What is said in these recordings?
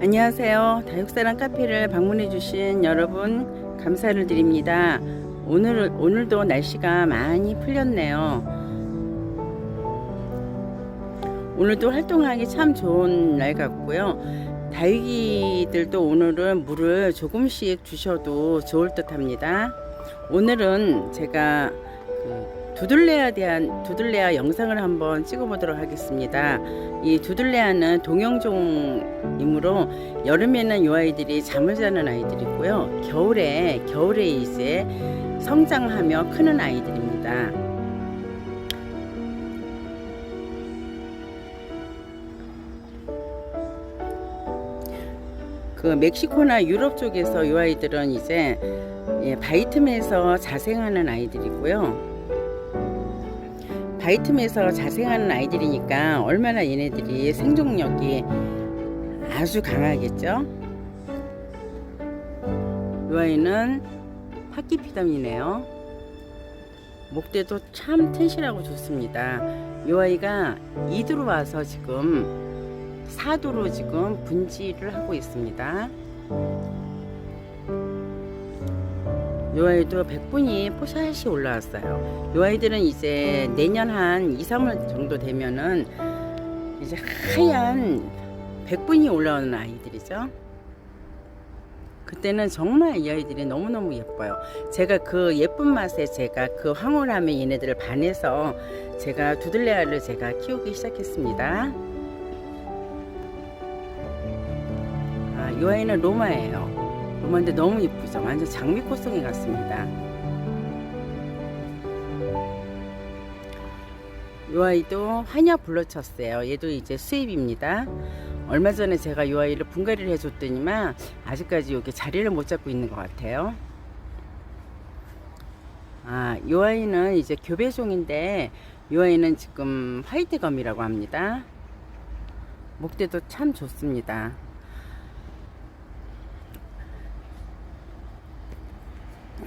안녕하세요. 다육사랑 카페를 방문해 주신 여러분 감사를 드립니다. 오늘 오늘도 날씨가 많이 풀렸네요. 오늘도 활동하기 참 좋은 날 같고요. 다육이들도 오늘은 물을 조금씩 주셔도 좋을 듯합니다. 오늘은 제가 그 두들레아에 대한 두들레아 영상을 한번 찍어보도록 하겠습니다. 이 두들레아는 동영종이므로 여름에는 이 아이들이 잠을 자는 아이들이고요. 겨울에 겨울에 이제 성장하며 크는 아이들입니다. 그 멕시코나 유럽 쪽에서 이 아이들은 이제 예, 바이틈에서 자생하는 아이들이고요. 바이틈에서 자생하는 아이들이니까 얼마나 얘네들이 생존력이 아주 강하겠죠. 이 아이는 파키피덤이네요. 목대도 참 튼실하고 좋습니다. 이 아이가 이두로 와서 지금 사도로 지금 분지를 하고 있습니다. 이 아이도 백분이 포샷이 올라왔어요. 이 아이들은 이제 내년 한 2, 3월 정도 되면은 이제 하얀 백분이 올라오는 아이들이죠. 그때는 정말 이 아이들이 너무너무 예뻐요. 제가 그 예쁜 맛에 제가 그 황홀함에 얘네들을 반해서 제가 두들레아를 제가 키우기 시작했습니다. 아, 이 아이는 로마예요. 로마인데 너무 예쁘죠. 완전 장미 코송이 같습니다. 이 아이도 한약 불러쳤어요. 얘도 이제 수입입니다. 얼마 전에 제가 이 아이를 분갈이를 해줬더니만 아직까지 여기 자리를 못 잡고 있는 것 같아요. 아, 이 아이는 이제 교배종인데 이 아이는 지금 화이트검이라고 합니다. 목대도 참 좋습니다.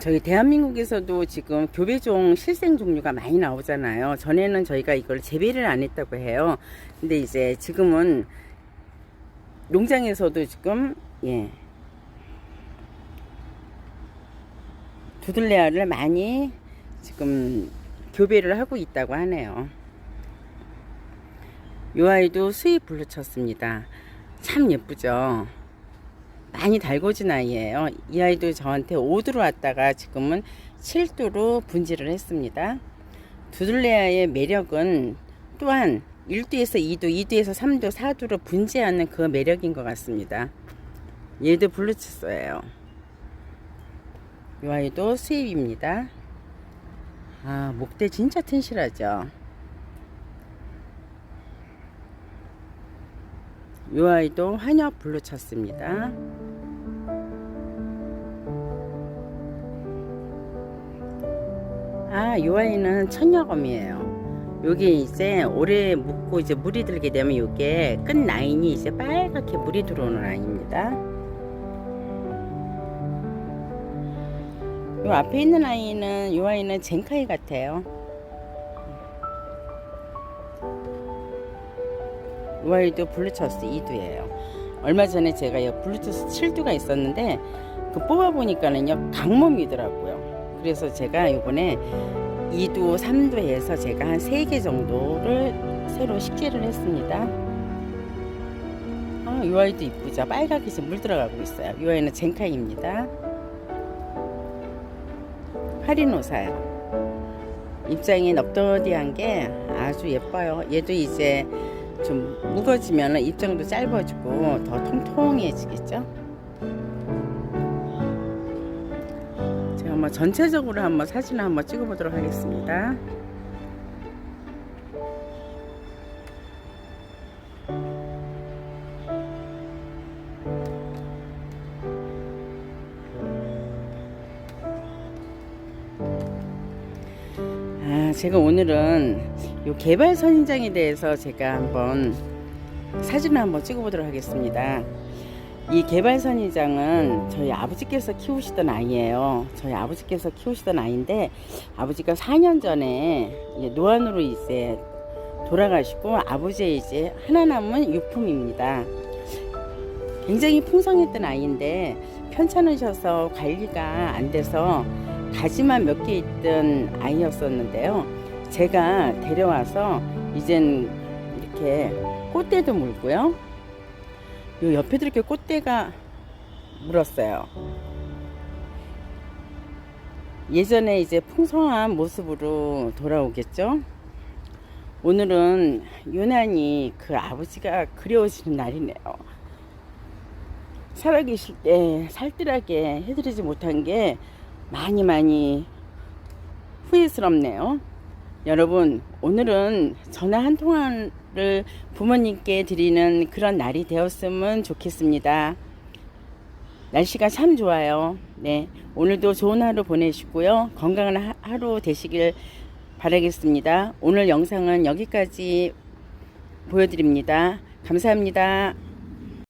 저희 대한민국에서도 지금 교배종 실생 종류가 많이 나오잖아요. 전에는 저희가 이걸 재배를 안 했다고 해요. 근데 이제 지금은 농장에서도 지금 예 두들레아를 많이 지금 교배를 하고 있다고 하네요. 이 아이도 수입 불러쳤습니다. 참 예쁘죠. 많이 달궈진 아이예요. 이 아이도 저한테 5두로 왔다가 지금은 7두로 분지를 했습니다. 두들레아의 매력은 또한 1두에서 2두, 2두에서 3두, 4두로 분지하는 그 매력인 것 같습니다. 얘도 블루치스예요. 이 아이도 수입입니다. 아, 목대 진짜 튼실하죠. 이 아이도 환엽 블루 쳤습니다. 아, 이 아이는 천여검이에요. 여기 이제 오래 묵고 이제 물이 들게 되면 이게 끝 라인이 이제 빨갛게 물이 들어오는 라인입니다. 이 앞에 있는 아이는 이 아이는 젠카이 같아요. 이 아이도 블루투스 2두예요. 얼마 전에 제가 이 블루투스 7두가 있었는데 그 뽑아 보니까는요 강몸이더라고요. 그래서 제가 이번에 2두, 3두 해서 제가 한 3개 정도를 새로 식재를 했습니다. 아, 이 아이도 이쁘죠. 빨갛게 지금 물 들어가고 있어요. 이 아이는 젠카이입니다. 하리노사요. 입장이 넙더디한 게 아주 예뻐요. 얘도 이제 좀 묵어지면 입장도 짧아지고 더 통통해지겠죠. 한번 전체적으로 한번 사진을 한번 찍어보도록 하겠습니다. 아, 제가 오늘은 요 개발 선인장에 대해서 제가 한번 사진을 한번 찍어보도록 하겠습니다. 이 개발 선인장은 저희 아버지께서 키우시던 아이예요. 저희 아버지께서 키우시던 아이인데 아버지가 4년 전에 노안으로 이제 돌아가시고 아버지의 이제 하나 남은 유품입니다. 굉장히 풍성했던 아이인데 편찮으셔서 관리가 안 돼서 가지만 몇 개 있던 아이였었는데요. 제가 데려와서 이젠 이렇게 꽃대도 물고요. 요 옆에도 이렇게 꽃대가 물었어요. 예전에 이제 풍성한 모습으로 돌아오겠죠. 오늘은 유난히 그 아버지가 그리워지는 날이네요. 살아계실 때 살뜰하게 해드리지 못한 게 많이 많이 후회스럽네요. 여러분, 오늘은 전화 한 통화 를 부모님께 드리는 그런 날이 되었으면 좋겠습니다. 날씨가 참 좋아요. 네. 오늘도 좋은 하루 보내시고요. 건강한 하- 하루 되시길 바라겠습니다. 오늘 영상은 여기까지 보여드립니다. 감사합니다.